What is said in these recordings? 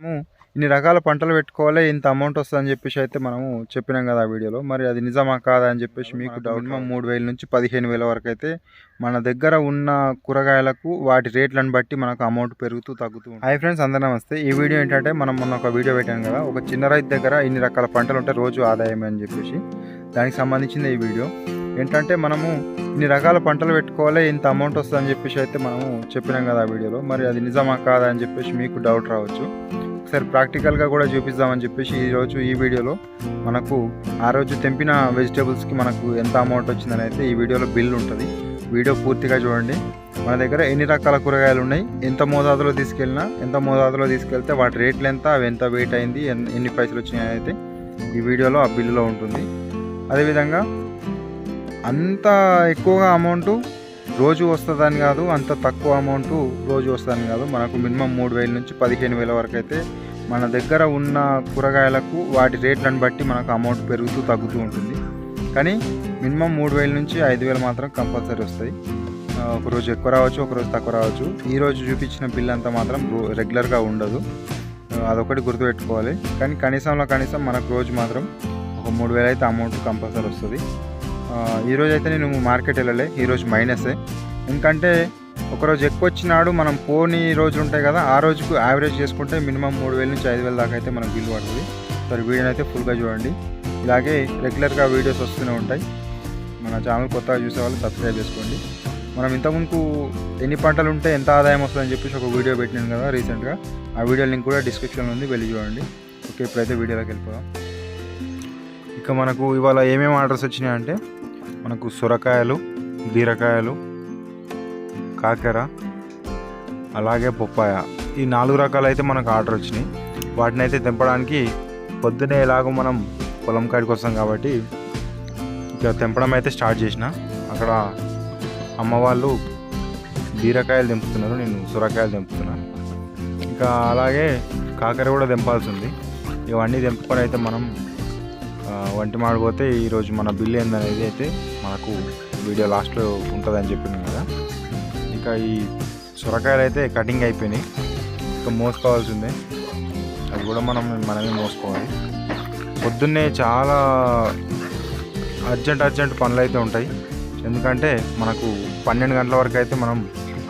మనము ఇన్ని రకాల పంటలు పెట్టుకోవాలి ఇంత అమౌంట్ వస్తుందని చెప్పేసి అయితే మనము చెప్పినాం కదా ఆ వీడియోలో. మరి అది నిజమా కాదా అని చెప్పేసి మీకు డౌట్ మినిమం మూడు వేల నుంచి పదిహేను వేల వరకు అయితే మన దగ్గర ఉన్న కూరగాయలకు వాటి రేట్లను బట్టి మనకు అమౌంట్ పెరుగుతూ తగ్గుతూ. హాయ్ ఫ్రెండ్స్ అందరూ నమస్తే. ఈ వీడియో ఏంటంటే మనం మొన్న ఒక వీడియో పెట్టాం కదా ఒక చిన్న రైతు దగ్గర ఇన్ని రకాల పంటలు ఉంటే రోజు ఆదాయం అని చెప్పేసి. దానికి సంబంధించింది ఈ వీడియో. ఏంటంటే మనము ఇన్ని రకాల పంటలు పెట్టుకోవాలి ఇంత అమౌంట్ వస్తుందని చెప్పేసి అయితే మనము చెప్పినాం కదా ఆ వీడియోలో. మరి అది నిజమా కాదా అని చెప్పేసి మీకు డౌట్ రావచ్చు. ఒకసారి ప్రాక్టికల్గా కూడా చూపిద్దామని చెప్పేసి ఈరోజు ఈ వీడియోలో మనకు ఆ రోజు తెంపిన వెజిటేబుల్స్కి మనకు ఎంత అమౌంట్ వచ్చిందని అయితే ఈ వీడియోలో బిల్ ఉంటుంది. వీడియో పూర్తిగా చూడండి. మన దగ్గర ఎన్ని రకాల కూరగాయలు ఉన్నాయి? ఎంత మోతాదులో తీసుకెళ్ళినా ఎంత మోతాదులో తీసుకెళ్తే వాటి రేట్లు ఎంత అవి ఎంత వెయిట్ అయింది ఎన్ని పైసలు వచ్చినాయి అయితే ఈ వీడియోలో ఆ బిల్లులో ఉంటుంది. అదేవిధంగా అంత ఎక్కువగా అమౌంట్ రోజు వస్తుందని కాదు అంత తక్కువ అమౌంట్ రోజు వస్తుందని కాదు. మనకు మినిమం మూడు వేల నుంచి పదిహేను వేల వరకు అయితే మన దగ్గర ఉన్న కూరగాయలకు వాటి రేట్లను బట్టి మనకు అమౌంట్ పెరుగుతూ తగ్గుతూ ఉంటుంది. కానీ మినిమం మూడు వేల నుంచి ఐదు వేలు మాత్రం కంపల్సరీ వస్తాయి. ఒకరోజు ఒక రోజు ఎక్కువ రావచ్చు ఒకరోజు తక్కువ రావచ్చు. ఈరోజు చూపించిన బిల్ అంతా మాత్రం రో- రెగ్యులర్గా ఉండదు. అదొకటి గుర్తుపెట్టుకోవాలి. కానీ కనీసంలో కనీసం మనకు రోజు మాత్రం ఒక మూడు వేలు అయితే అమౌంట్ కంపల్సరీ వస్తుంది. ఈరోజు అయితే నేను మార్కెట్ వెళ్ళలే ఈరోజు మైనసే. ఎందుకంటే ఒకరోజు ఎక్కువ వచ్చినాడు మనం పోని రోజులు ఉంటాయి కదా ఆ రోజుకు యావరేజ్ చేసుకుంటే మినిమం మూడు వేల నుంచి ఐదు వేల దాకా అయితే మనకు బిల్లు పడుతుంది. సరే వీడియోని అయితే ఫుల్గా చూడండి. ఇలాగే రెగ్యులర్గా వీడియోస్ వస్తూనే ఉంటాయి. మన ఛానల్ కొత్తగా చూసే వాళ్ళు సబ్స్క్రైబ్ చేసుకోండి. మనం ఇంతకుముందు ఎన్ని పంటలు ఉంటే ఎంత ఆదాయం వస్తుందని చెప్పేసి ఒక వీడియో పెట్టినాను కదా రీసెంట్గా. ఆ వీడియో లింక్ కూడా డిస్క్రిప్షన్లో ఉంది వెళ్ళి చూడండి. ఓకే ఇప్పుడైతే వీడియోలోకి వెళ్ళిపోదాం. ఇక మనకు ఇవాళ ఏమేమి ఆర్డర్స్ వచ్చినాయంటే మనకు సొరకాయలు బీరకాయలు కాకర అలాగే పప్పాయ. ఈ నాలుగు రకాలు అయితే మనకు ఆర్డర్ వచ్చినాయి. వాటిని అయితే తెంపడానికి పొద్దునే ఎలాగో మనం పొలం కాడికి వస్తాం కాబట్టి ఇక తెంపడం అయితే స్టార్ట్ చేసిన. అక్కడ అమ్మ వాళ్ళు బీరకాయలు తెంపుతున్నారు నేను సొరకాయలు తెంపుతున్నాను. ఇంకా అలాగే కాకర కూడా తెంపాల్సి ఉంది. ఇవన్నీ తెంపుకొని అయితే మనం వంటి మాడిపోతే ఈరోజు మన బిల్ ఏందనేది అయితే మనకు వీడియో లాస్ట్లో ఉంటుందని చెప్పినాం కదా. ఇంకా ఈ సొరకాయలు అయితే కటింగ్ అయిపోయినాయి. ఇంకా మోసుకోవాల్సిందే. అది కూడా మనం మనమే మోసుకోవాలి. పొద్దున్నే చాలా అర్జెంట్ అర్జెంట్ పనులు అయితే ఉంటాయి. ఎందుకంటే మనకు పన్నెండు గంటల వరకు అయితే మనం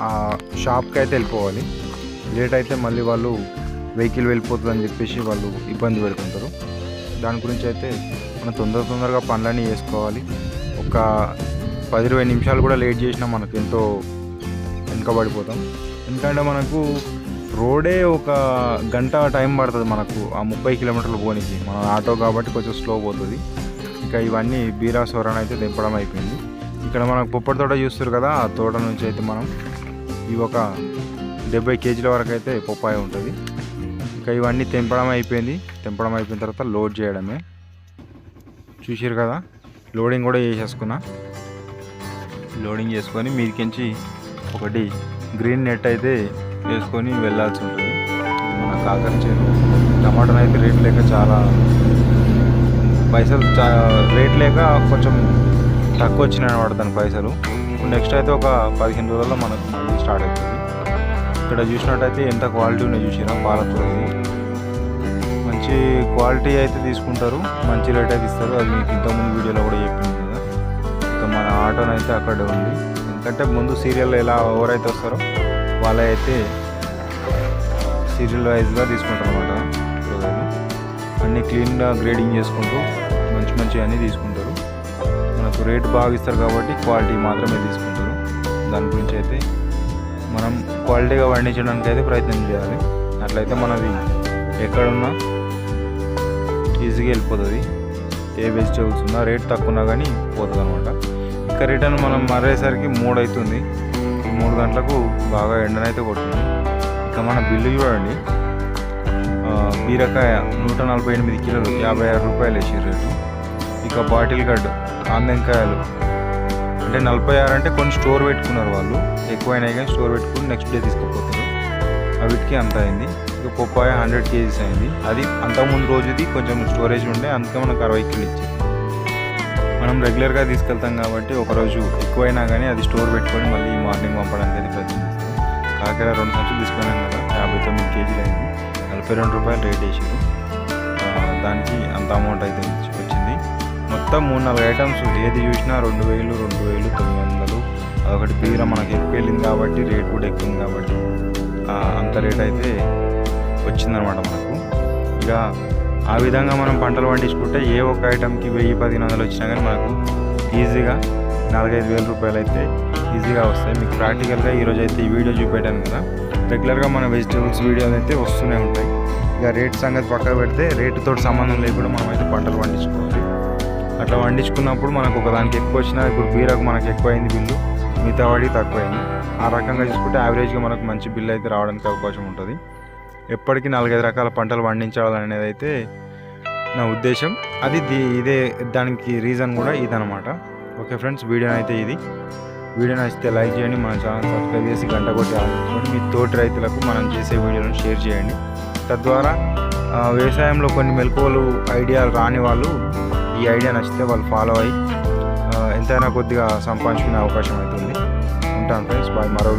ఆ షాప్కి అయితే వెళ్ళిపోవాలి. లేట్ అయితే మళ్ళీ వాళ్ళు వెహికల్ వెళ్ళిపోతుందని చెప్పేసి వాళ్ళు ఇబ్బంది పెడుతుంటారు. దాని గురించి అయితే మనం తొందర తొందరగా పనులన్నీ చేసుకోవాలి. ఒక పది ఇరవై నిమిషాలు కూడా లేట్ చేసినా మనకు ఎంతో వెనుకబడిపోతాం. ఎందుకంటే మనకు రోడే ఒక గంట టైం పడుతుంది మనకు ఆ ముప్పై కిలోమీటర్లు పోనీకి. మన ఆటో కాబట్టి కొంచెం స్లో పోతుంది. ఇంకా ఇవన్నీ బీరా సోరాన్ అయితే దింపడం అయిపోయింది. ఇక్కడ మనకు పొప్పటి తోట చూస్తారు కదా ఆ తోట నుంచి అయితే మనం ఈ ఒక డెబ్బై కేజీల వరకు అయితే పొప్పాయి ఉంటుంది. ఇంకా ఇవన్నీ తెంపడం అయిపోయింది. తెంపడం అయిపోయిన తర్వాత లోడ్ చేయడమే. చూసారు కదా? లోడింగ్ కూడా చేసేసుకున్నా. లోడింగ్ చేసుకొని మీదికించి ఒకటి గ్రీన్ నెట్ అయితే వేసుకొని వెళ్ళాల్సి ఉంటుంది. మన కాకర చేను టమాటాలు అయితే రేట్ లేక చాలా పైసలు చా రేట్ లేక కొంచెం తక్కువ వచ్చినాయి అన్నమాట దాని పైసలు. నెక్స్ట్ అయితే ఒక పదిహేను రోజుల్లో మనకు స్టార్ట్ అవుతుంది ఇక్కడ చూసినట్టయితే ఎంత క్వాలిటీ ఉన్నాయి చూసినా పాలకూరది మంచి క్వాలిటీ అయితే తీసుకుంటారు. మంచి రేట్ అయితే ఇస్తారు. అది మీకు ఇంతకుముందు వీడియోలో కూడా చెప్పింది కదా. ఇంకా మన ఆటోన్ అయితే అక్కడ ఉంది. ఎందుకంటే ముందు సీరియల్లో ఎలా ఎవరైతే వస్తారో వాళ్ళైతే సీరియల్ వైజ్గా తీసుకుంటారు అనమాట అన్నీ క్లీన్గా గ్రేడింగ్ చేసుకుంటూ మంచి మంచి అన్నీ తీసుకుంటారు. మనకు రేట్ బాగా ఇస్తారు కాబట్టి క్వాలిటీ మాత్రమే తీసుకుంటారు. దాని గురించి అయితే మనం క్వాలిటీగా పండించడానికి అయితే ప్రయత్నం చేయాలి. అట్లయితే మనది ఎక్కడున్నా ఈజీగా వెళ్ళిపోతుంది. ఏ వెజిటేబుల్స్ ఉన్నా రేట్ తక్కువ ఉన్నా కానీ పోతుంది అనమాట ఇంకా రిటర్న్ మనం మరేసరికి మూడు అవుతుంది మూడు గంటలకు బాగా ఎండనైతే కొడుతుంది. ఇంకా మన బిల్లు చూడండి. బీరకాయ నూట నలభై ఎనిమిది కిలోలు యాభై ఆరు రూపాయలు వేసి రేటు. ఇక బాటిల్ గడ్డ ఆందంకాయలు అంటే నలభై ఆరు అంటే కొన్ని స్టోర్ పెట్టుకున్నారు వాళ్ళు. ఎక్కువైనా కానీ స్టోర్ పెట్టుకుని నెక్స్ట్ డే తీసుకుపోతారు. వీటికి అంత అయింది. ఇక పొప్పాయ హండ్రెడ్ కేజీస్ అయింది. అది అంతకుముందు రోజుది కొంచెం స్టోరేజ్ ఉండే అందుకే మనకు అరవై కిలో ఇచ్చింది మనం రెగ్యులర్గా తీసుకెళ్తాం కాబట్టి ఒకరోజు ఎక్కువైనా కానీ అది స్టోర్ పెట్టుకొని మళ్ళీ మార్నింగ్ పంపడానికి అయితే ప్రయత్నిస్తాం కాకర రెండు సంచులు తీసుకున్నాం కదా యాభై తొమ్మిది కేజీలు అయింది. నలభై రెండు రూపాయలు రేట్ వేసారు. దానికి అంత అమౌంట్ అయితే వచ్చి- మొత్తం మూడు నాలుగు ఐటమ్స్ ఏది చూసినా రెండు వేలు రెండు వేలు తొమ్మిది వందలు. అదొకటి బీర మనకి ఎక్కువ వెళ్ళింది కాబట్టి రేట్ కూడా ఎక్కువ కాబట్టి అంత రేట్ అయితే వచ్చిందనమాట మనకు. ఇక ఆ విధంగా మనం పంటలు పండించుకుంటే ఏ ఒక్క ఐటమ్కి వెయ్యి పదిహేను వందలు వచ్చినా కానీ మనకు ఈజీగా నాలుగైదు వేల రూపాయలు అయితే ఈజీగా వస్తాయి. మీకు ప్రాక్టికల్గా ఈరోజు అయితే ఈ వీడియో చూపెట్టాను కదా. రెగ్యులర్గా మన వెజిటేబుల్స్ వీడియోలు అయితే వస్తూనే ఉంటాయి. ఇక రేట్ సంగతి పక్కన పెడితే రేటుతో సంబంధం లేకుండా మనం అయితే పంటలు పండించుకోవాలి. అట్లా పండించుకున్నప్పుడు మనకు ఒకదానికి ఎక్కువ వచ్చినా ఇప్పుడు బీరకు మనకు ఎక్కువైంది బిల్లు మిగతా వాడికి తక్కువైంది. ఆ రకంగా చూసుకుంటే యావరేజ్గా మనకు మంచి బిల్లు అయితే రావడానికి అవకాశం ఉంటుంది. ఎప్పటికీ నాలుగైదు రకాల పంటలు పండించాలనేది అయితే నా ఉద్దేశం. అది దీ- ఇదే దానికి రీజన్ కూడా ఇదనమాట ఓకే ఫ్రెండ్స్ వీడియో అయితే ఇది. వీడియో నచ్చితే లైక్ చేయండి మన ఛానల్ సబ్స్క్రైబ్ చేసి గంట కొట్టి ఆలోచించుకోండి మీ తోటి రైతులకు మనం చేసే వీడియోలను షేర్ చేయండి. తద్వారా వ్యవసాయంలో కొన్ని మెలకువలు ఐడియాలు రాని వాళ్ళు ఈ ఐడియా నచ్చితే వాళ్ళు ఫాలో అయ్యి ఎంతైనా కొద్దిగా సంపాదించుకునే అవకాశం అవుతుంది ఉంటాను ఫ్రెండ్స్ బాయ్ మరో